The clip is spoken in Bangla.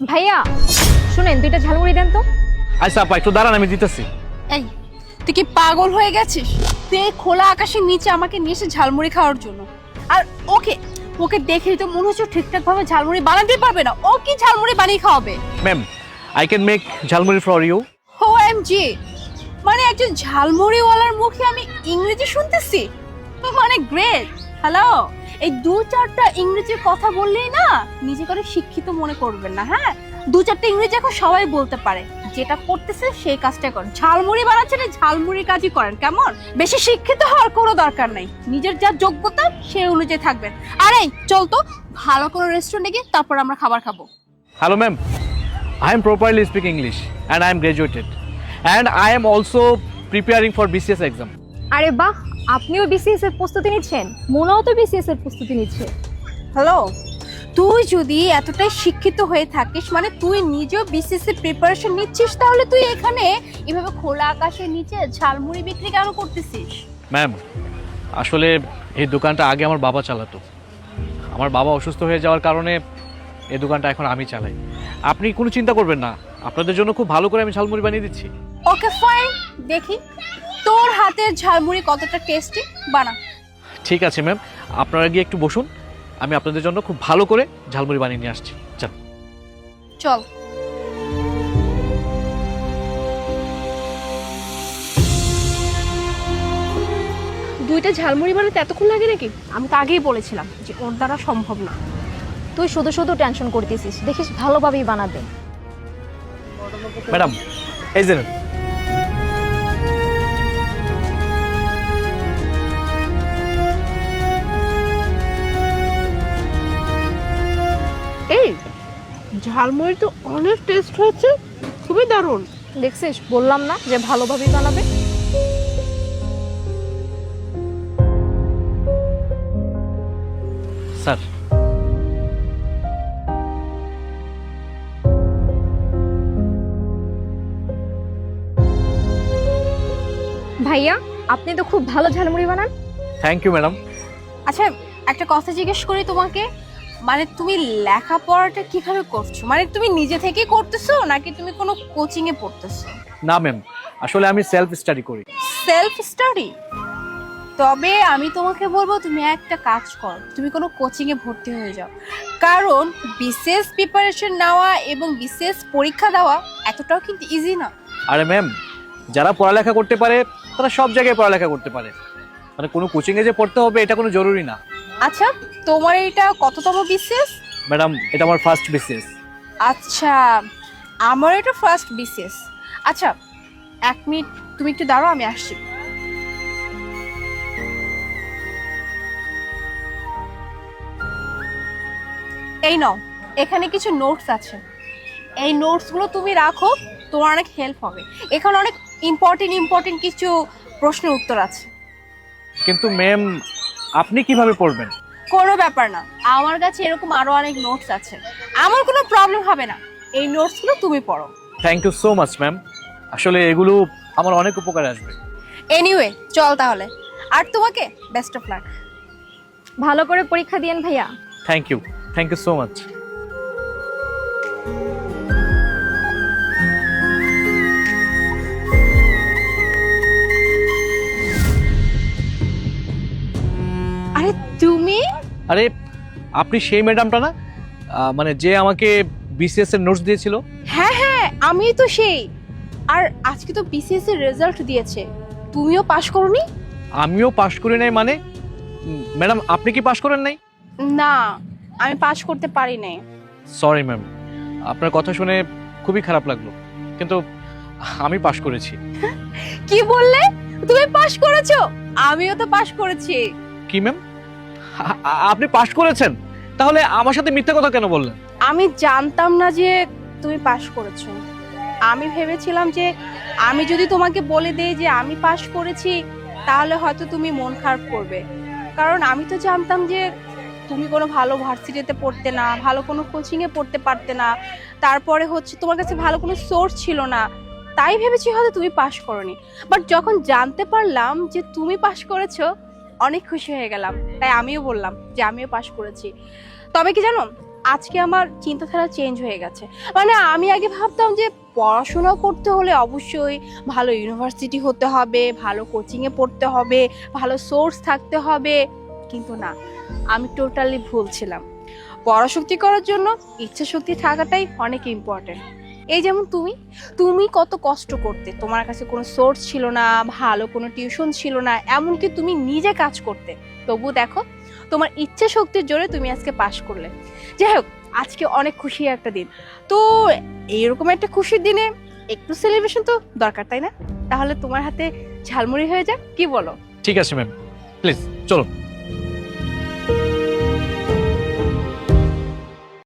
ভাইয়া শুনেন দুইটা ঝালমুড়ি দেন তো। আচ্ছা আপা একটু দাঁড়ান আমি দিতেছি। এই তুই কি পাগল হয়ে গেছিস? তুই এই খোলা আকাশের নিচে আমাকে নিয়ে এসে ঝালমুড়ি খাওয়ার জন্য। আর ওকে ওকে দেখে তো মনে হচ্ছে ঠিকঠাক ভাবে ঝালমুড়ি বানাতে পারবে না। ও কি ঝালমুড়ি বানিয়ে খাওয়াবে? Ma'am I can make jhalmuri for you O M G মানে একজন ঝালমুড়িওয়ালার মুখে আমি ইংরেজি শুনতেছি? মানে গ্রেট হ্যালো এই দু চারটা ইংরেজির কথা বললেই না নিজেকে অনেক শিক্ষিত মনে করবেন না হ্যাঁ? দু চারটা ইংরেজি এখন সবাই বলতে পারে। যেটা করতেছে সেই কাজটা করেন। ঝালমুড়ি বানাচ্ছেন এই ঝালমুড়ির কাজই করেন কেমন? বেশি শিক্ষিত হওয়ার কোনো দরকার নেই। নিজের যা যোগ্যতা সেই অনুযায়ী থাকবেন। আরে চল তো ভালো কোনো রেস্টুরেন্টে গিয়ে তারপর আমরা খাবার খাব। Hello ma'am I am properly speak English and I am graduated and I am also preparing for BCS exam আরে বাহ আপনিও বিসিএস এর প্রস্তুতি নিচ্ছেন? মোনাও তো বিসিএস এর প্রস্তুতি নিচ্ছে। হ্যালো তুই যদি এতটাই শিক্ষিত হয়ে থাকিস মানে তুই নিজেও বিসিএসসি প্রিপারেশন নিচ্ছিস তাহলে তুই এখানে এভাবে খোলা আকাশের নিচে ঝালমুড়ি বিক্রি কেন করতেছিস? ম্যাম আসলে এই দোকানটা আগে আমার বাবা চালাতো। আমার বাবা অসুস্থ হয়ে যাওয়ার কারণে এই দোকানটা এখন আমি চালাই। আপনি কোনো চিন্তা করবেন না। আপনাদের জন্য খুব ভালো করে আমি ঝালমুড়ি বানিয়ে দিচ্ছি। ওকে ফাইন দেখি। তোর হাতের ঝালমুড়ি কতটা টেস্টি বানা। ঠিক আছে ম্যাম আপনারা গিয়ে একটু বসুন। আমি আপনাদের জন্য খুব ভালো করে ঝালমুড়ি বানিয়ে নিয়ে আসছি। চল। চল। দুইটা ঝালমুড়ি বানাতে এতক্ষণ লাগে নাকি? আমি তো আগেই বলেছিলাম যে ওর দ্বারা সম্ভব না। তুই শুধু শুধু টেনশন করতেছিস। দেখিস ভালোভাবেই বানাবে। ম্যাডাম এই যে এই ঝালমুড়ি তো অনেক টেস্ট হয়েছে খুবই দারুণ। দেখছিস বললাম না যে ভালোভাবেই বানাবে? স্যার। ভাইয়া আপনি তো খুব ভালো ঝালমুড়ি বানান। থ্যাংক ইউ ম্যাডাম আচ্ছা একটা কথা জিজ্ঞেস করি তোমাকে। মানে তুমি লেখাপড়াটা কীভাবে করছ? মানে তুমি নিজে থেকেই করতেছো নাকি তুমি কোনো কোচিং এ পড়তেছো? না ম্যাম আসলে আমি সেলফ স্টাডি করি। সেলফ স্টাডি তবে আমি তোমাকে বলব তুমি একটা কাজ করো। তুমি কোনো কোচিং এ ভর্তি হয়ে যাও। কারণ বিশেষ প্রিপারেশন নেওয়া এবং বিশেষ পরীক্ষা দেওয়া এতটাও কিন্তু ইজি না। আরে ম্যাম যারা পড়ালেখা করতে পারে তারা সব জায়গায় পড়ালেখা করতে পারে। মানে কোনো কোচিংয়ে যে পড়তে হবে এটা কোনো জরুরি না। আচ্ছা তোমার এটা কততম বিশেষ ম্যাডাম এটা আমার ফার্স্ট বিসিএস। আচ্ছা আমার এটা ফার্স্ট বিশেষ আচ্ছা এক মিনিট তুমি একটু দাঁড়াও আমি আসছি। এই নাও এখানে কিছু নোটস আছে। এই নোটসগুলো তুমি রাখো তোমার অনেক হেল্প হবে। এখানে অনেক ইম্পর্টেন্ট ইম্পর্টেন্ট কিছু প্রশ্নের উত্তর আছে। কিন্তু ম্যাম আপনি কীভাবে পড়বেন? কোনো ব্যাপার না। আমার কাছে এরকম আরও অনেক নোটস আছে। আমার কোনো প্রবলেম হবে না। এই নোটসগুলো তুমি পড়ো। Thank you so much ma'am আসলে এগুলো আমার অনেক উপকারে আসবে। এনিওয়ে চল তাহলে। আর তোমাকে বেস্ট অফ লাক ভালো করে পরীক্ষা দিয়েন ভাইয়া। Thank you thank you so much আরে আপনি সেই ম্যাডামটা না? মানে যে আমাকে বিসিএস এর নোটস দিয়েছিল? হ্যাঁ হ্যাঁ আমি তো সেই। আর আজকে তো বিসিএস এর রেজাল্ট দিয়েছে। তুমিও পাশ করনি? আমিও পাশ করি নাই মানে? ম্যাডাম আপনি কি পাশ করেন নাই? না আমি পাশ করতে পারি নাই। সরি ম্যাম আপনার কথা শুনে খুবই খারাপ লাগল। কিন্তু আমি পাশ করেছি। কি বললে? তুমি পাশ করেছ? আমিও তো পাশ করেছি। কি ম্যাম আপনি পাশ করেছেন? তাহলে আমার সাথে মিথ্যা কথা কেন বললেন? আমি জানতাম না যে তুমি পাশ করেছ। আমি ভেবেছিলাম যে আমি যদি তোমাকে বলে দেই যে আমি পাশ করেছি, তাহলে হয়তো তুমি মন খারাপ করবে। কারণ আমি তো জানতাম যে তুমি কোনো ভালো ভার্সিটিতে পড়তে না, ভালো কোনো কোচিংয়ে পড়তে পারতে না। তারপরে হচ্ছে তোমার কাছে ভালো কোনো সোর্স ছিল না। তাই ভেবেছি হয়তো তুমি পাশ করনি। বাট যখন জানতে পারলাম যে তুমি পাশ করেছ অনেক খুশি হয়ে গেলাম। তাই আমিও বললাম যে আমিও পাশ করেছি। তবে কি জানো, আজকে আমার চিন্তাধারা চেঞ্জ হয়ে গেছে। মানে আমি আগে ভাবতাম যে পড়াশোনা করতে হলে অবশ্যই ভালো ইউনিভার্সিটি হতে হবে, ভালো কোচিংয়ে পড়তে হবে, ভালো সোর্স থাকতে হবে। কিন্তু না, আমি টোটালি ভুল ছিলাম। পড়াশক্তি করার জন্য ইচ্ছা শক্তি থাকাটাই অনেক ইম্পর্টেন্ট এই যেমন তুমি তুমি কত কষ্ট করতে। তোমার কাছে কোনো সোর্স ছিল না, ভালো কোনো টিউশন ছিল না, এমনকি তুমি নিজে কাজ করতে। তবু দেখো, তোমার ইচ্ছে শক্তির জোরে তুমি আজকে পাশ করলে। যাই হোক, আজকে অনেক খুশি একটা দিন। তো এইরকম একটা খুশির দিনে একটু সেলিব্রেশন তো দরকার, তাই না? তাহলে তোমার হাতে ঝালমুড়ি হয়ে যাক, কি বলো? ঠিক আছে ম্যাম প্লিজ চলো।